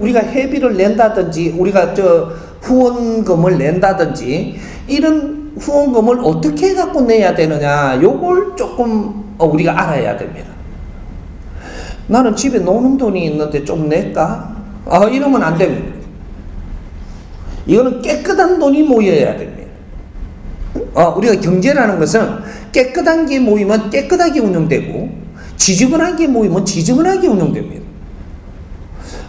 우리가 회비를 낸다든지 우리가 저 후원금을 낸다든지 이런 후원금을 어떻게 갖고 내야 되느냐 요걸 조금 어, 우리가 알아야 됩니다. 나는 집에 노는 돈이 있는데 좀 낼까? 아 이러면 안 됩니다. 이거는 깨끗한 돈이 모여야 됩니다. 어, 우리가 경제라는 것은 깨끗한 게 모이면 깨끗하게 운영되고 지저분한 게 모이면 지저분하게 운영됩니다.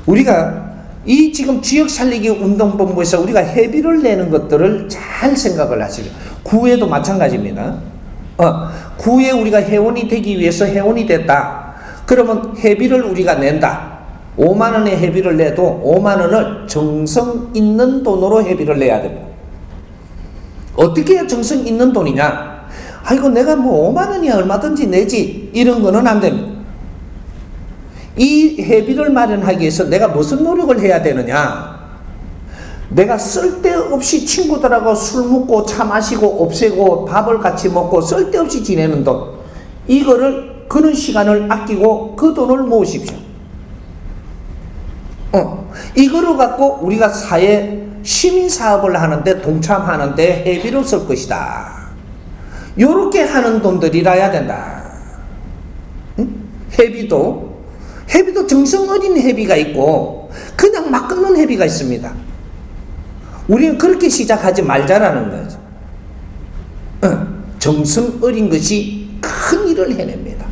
우리가 이 지금 지역 살리기 운동본부에서 우리가 회비를 내는 것들을 잘 생각을 하시죠. 구에도 마찬가지입니다. 어, 구에 우리가 회원이 되기 위해서 회원이 됐다. 그러면 회비를 우리가 낸다. 5만 원의 회비를 내도 5만 원을 정성 있는 돈으로 회비를 내야 됩니다. 어떻게 정성 있는 돈이냐? 아이고 내가 뭐 5만 원이야 얼마든지 내지 이런 거는 안 됩니다. 이 회비를 마련하기 위해서 내가 무슨 노력을 해야 되느냐? 내가 쓸데없이 친구들하고 술 먹고 차 마시고 없애고 밥을 같이 먹고 쓸데없이 지내는 돈 이거를 그런 시간을 아끼고 그 돈을 모으십시오. 어, 이거를 갖고 우리가 사회 시민 사업을 하는데 동참하는데 회비를 쓸 것이다. 요렇게 하는 돈들이라야 된다. 응? 회비도 회비도 정성 어린 회비가 있고 그냥 막 끊는 회비가 있습니다. 우리는 그렇게 시작하지 말자라는 거죠. 어, 정성 어린 것이 큰 일을 해냅니다.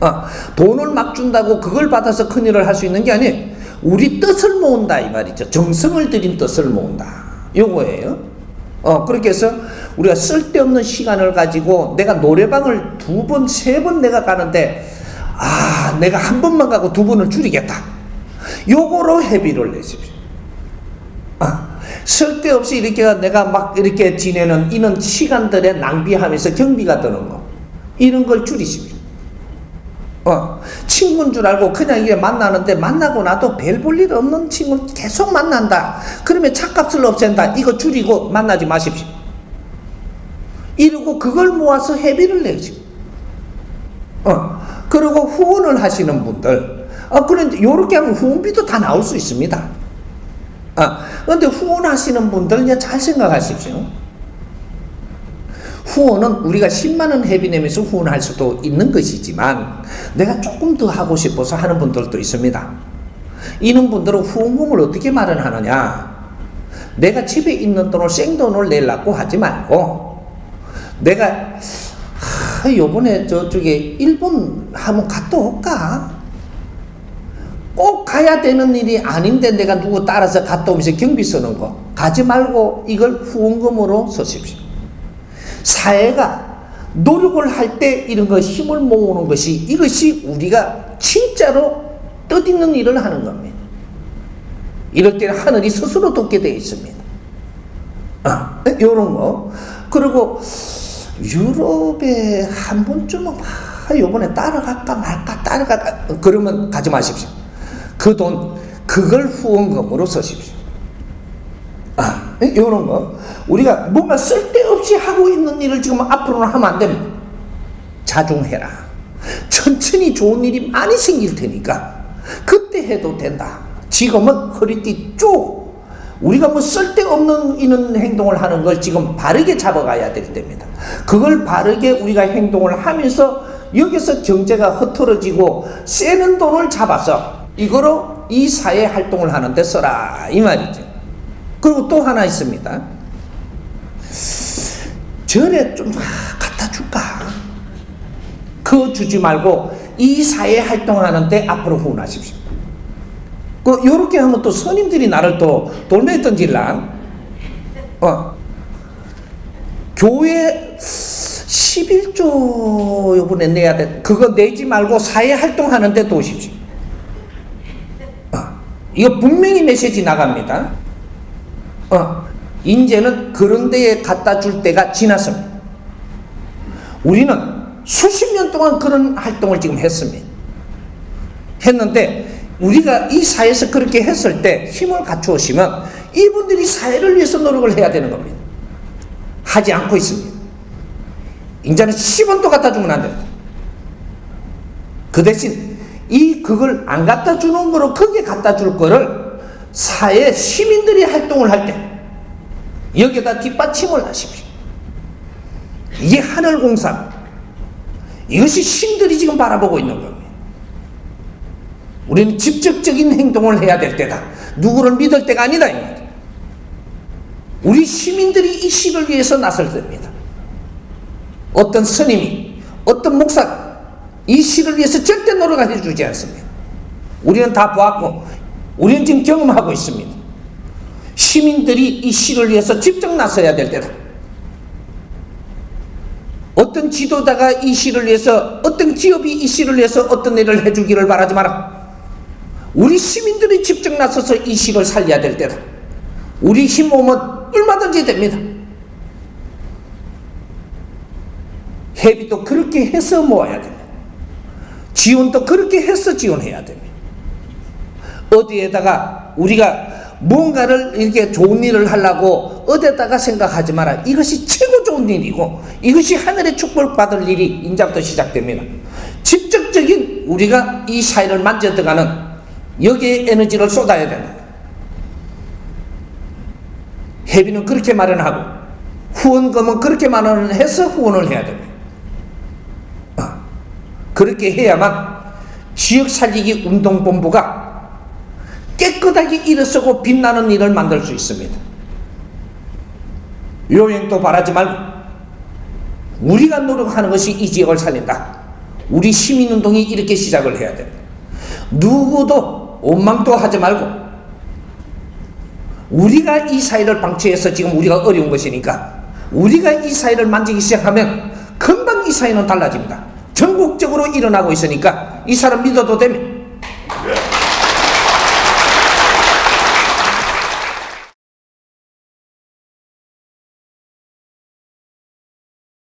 어, 돈을 막 준다고 그걸 받아서 큰 일을 할 수 있는 게 아니에요. 우리 뜻을 모은다 이 말이죠. 정성을 들인 뜻을 모은다. 요거예요. 어, 그렇게 해서 우리가 쓸데없는 시간을 가지고 내가 노래방을 두 번, 세 번 내가 가는데 아, 내가 한 번만 가고 두 번을 줄이겠다. 요거로 회비를 내십시오. 아, 쓸데없이 이렇게 내가 막 이렇게 지내는 이런 시간들에 낭비하면서 경비가 드는 거. 이런 걸 줄이십시오. 어, 친구인 줄 알고 그냥 이게 만나는데 만나고 나도 별 볼 일 없는 친구 계속 만난다. 그러면 차값을 없앤다. 이거 줄이고 만나지 마십시오. 이러고 그걸 모아서 회비를 내십시오. 어, 그리고 후원을 하시는 분들, 어, 그런데 요렇게 하면 후원비도 다 나올 수 있습니다. 아, 근데 후원하시는 분들 잘 생각하십시오. 후원은 우리가 10만원 회비 내면서 후원할 수도 있는 것이지만 내가 조금 더 하고 싶어서 하는 분들도 있습니다. 이런 분들은 후원금을 어떻게 마련하느냐? 내가 집에 있는 돈을 생돈을 내려고 하지 말고 내가 하, 요번에 저쪽에 일본 한번 갔다 올까? 꼭 가야 되는 일이 아닌데 내가 누구 따라서 갔다 오면서 경비 쓰는 거 가지 말고 이걸 후원금으로 쓰십시오. 사회가 노력을 할 때 이런 거 힘을 모으는 것이 이것이 우리가 진짜로 뜻있는 일을 하는 겁니다. 이럴 때는 하늘이 스스로 돕게 되어 있습니다. 아, 요런 거. 그리고 유럽에 한 번쯤은 아, 요번에 따라갈까 말까 따라갈까 그러면 가지 마십시오. 그 돈 그걸 후원금으로 쓰십시오. 아, 요런 거. 우리가 뭔가 쓸 데없이 하고 있는 일을 지금 앞으로는 하면 안 됩니다. 자중해라. 천천히 좋은 일이 많이 생길 테니까 그때 해도 된다. 지금은 허리띠 쭉 우리가 뭐 쓸데없는 이런 행동을 하는 걸 지금 바르게 잡아가야 될 때입니다. 그걸 바르게 우리가 행동을 하면서 여기서 경제가 흐트러지고 세는 돈을 잡아서 이거로 이 사회 활동을 하는데 써라 이 말이죠. 그리고 또 하나 있습니다. 절에 좀 갖다 줄까? 그거 주지 말고 이 사회 활동을 하는데 앞으로 후원하십시오. 그 요렇게 하면 또 스님들이 나를 또 돌멩이 던질라. 어. 교회 11조 요번에 내야 돼. 그거 내지 말고 사회 활동하는데 도우십시오. 어. 이거 분명히 메시지 나갑니다. 어. 이제는 그런 데에 갖다 줄 때가 지났습니다. 우리는 수십 년 동안 그런 활동을 지금 했습니다. 했는데 우리가 이 사회에서 그렇게 했을 때 힘을 갖추시면 이분들이 사회를 위해서 노력을 해야 되는 겁니다. 하지 않고 있습니다. 이제는 10원도 갖다 주면 안 됩니다. 그 대신 이 그걸 안 갖다 주는 거로 거기에 갖다 줄 거를 사회 시민들이 활동을 할 때 여기에다 뒷받침을 하십시오. 이게 하늘 공사 이것이 신들이 지금 바라보고 있는 겁니다. 우리는 직접적인 행동을 해야 될 때다. 누구를 믿을 때가 아니다. 우리 시민들이 이 시를 위해서 나설 때입니다. 어떤 스님이, 어떤 목사가 이 시를 위해서 절대 노력해 주지 않습니다. 우리는 다 보았고, 우리는 지금 경험하고 있습니다. 시민들이 이 시를 위해서 직접 나서야 될 때다. 어떤 지도자가 이 시를 위해서, 어떤 기업이 이 시를 위해서 어떤 일을 해주기를 바라지 마라. 우리 시민들이 직접 나서서 이 시를 살려야 될 때다. 우리 힘 모으면 얼마든지 됩니다. 회비도 그렇게 해서 모아야 됩니다. 지원도 그렇게 해서 지원해야 됩니다. 어디에다가 우리가 뭔가를 이렇게 좋은 일을 하려고 어디에다가 생각하지 마라. 이것이 최고 좋은 일이고 이것이 하늘의 축복받을 일이 인자부터 시작됩니다. 직접적인 우리가 이 사회를 만져 들어가는 여기에 에너지를 쏟아야 된다. 회비는 그렇게 마련하고 후원금은 그렇게 마련해서 후원을 해야 됩니다. 아, 그렇게 해야만 지역 살리기 운동본부가 깨끗하게 일어서고 빛나는 일을 만들 수 있습니다. 요행도 바라지 말고 우리가 노력하는 것이 이 지역을 살린다. 우리 시민운동이 이렇게 시작을 해야 됩니다. 누구도 원망도 하지 말고 우리가 이 사회를 방치해서 지금 우리가 어려운 것이니까 우리가 이 사회를 만지기 시작하면 금방 이 사회는 달라집니다. 전국적으로 일어나고 있으니까 이 사람 믿어도 됩니다.